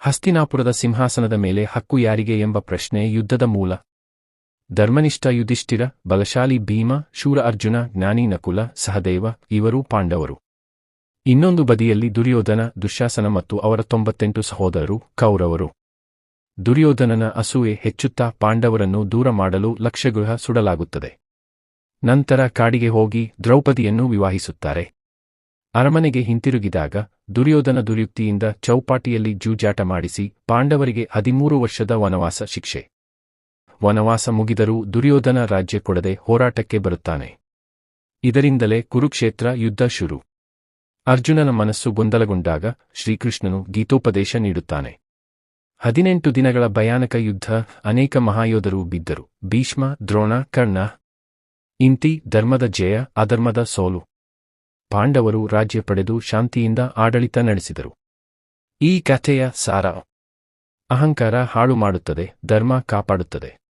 ಹಸ್ತಿನಾಪುರದ ಸಿಂಹಾಸನದ ಮೇಲೆ ಹಕ್ಕು ಯಾರಿಗೆ ಎಂಬ ಪ್ರಶ್ನೆ ಯುದ್ಧದ ಮೂಲ. ಧರ್ಮನಿಷ್ಠ ಯುಧಿಷ್ಠಿರ, ಬಲಶಾಲಿ ಭೀಮ ಶೂರ ಅರ್ಜುನ ಜ್ಞಾನಿ ನಕುಲ, ಸಹದೇವ, ಇವರೂ ಪಾಂಡವರು. ಇನ್ನೊಂದು ಬದಿಯಲ್ಲಿ ದುರ್ಯೋಧನ, ದುಶಾಸನ ಮತ್ತು ಅವರ ತೊಂಬತ್ತೆಂಟು ಸಹೋದರರು, ಕೌರವರು. ದುರ್ಯೋಧನನ ಅಸೂಯೆ ಹೆಚ್ಚುತ್ತಾ ಪಾಂಡವರನ್ನು ದೂರ ಮಾಡಲು ಲಕ್ಷಗೃಹ ಸುಡಲಾಗುತ್ತದೆ. ನಂತರ ಕಾಡಿಗೆ ಹೋಗಿ ದ್ರೌಪದಿಯನ್ನು ವಿವಾಹಿಸುತ್ತಾರೆ. ಅರಮನೆಗೆ ಹಿಂತಿರುಗಿದಾಗ ದುರ್ಯೋಧನ ದುರ್ಯುಕ್ತಿಯಿಂದ ಚೌಪಾಟಿಯಲ್ಲಿ ಜೂಜಾಟ ಮಾಡಿಸಿ ಪಾಂಡವರಿಗೆ ಹದಿಮೂರು ವರ್ಷದ ವನವಾಸ ಶಿಕ್ಷೆ. ವನವಾಸ ಮುಗಿದರೂ ದುರ್ಯೋಧನ ರಾಜ್ಯ ಕೊಡದೆ ಹೋರಾಟಕ್ಕೆ ಬರುತ್ತಾನೆ. ಇದರಿಂದಲೇ ಕುರುಕ್ಷೇತ್ರ ಯುದ್ಧ ಶುರು. ಅರ್ಜುನನ ಮನಸ್ಸು ಗೊಂದಲಗೊಂಡಾಗ ಶ್ರೀಕೃಷ್ಣನು ಗೀತೋಪದೇಶ ನೀಡುತ್ತಾನೆ. ಹದಿನೆಂಟು ದಿನಗಳ ಭಯಾನಕ ಯುದ್ಧ ಅನೇಕ ಮಹಾಯೋಧರು ಬಿದ್ದರು. ಭೀಷ್ಮ, ದ್ರೋಣ, ಕರ್ಣ. ಇಂತಿ ಧರ್ಮದ ಜಯ, ಅಧರ್ಮದ ಸೋಲು. ಪಾಂಡವರು ರಾಜ್ಯ ಪಡೆದು ಶಾಂತಿಯಿಂದ ಆಡಳಿತ ನಡೆಸಿದರು. ಈ ಕಥೆಯ ಸಾರ. ಅಹಂಕಾರ ಹಾಳು ಮಾಡುತ್ತದೆ ಧರ್ಮ ಕಾಪಾಡುತ್ತದೆ.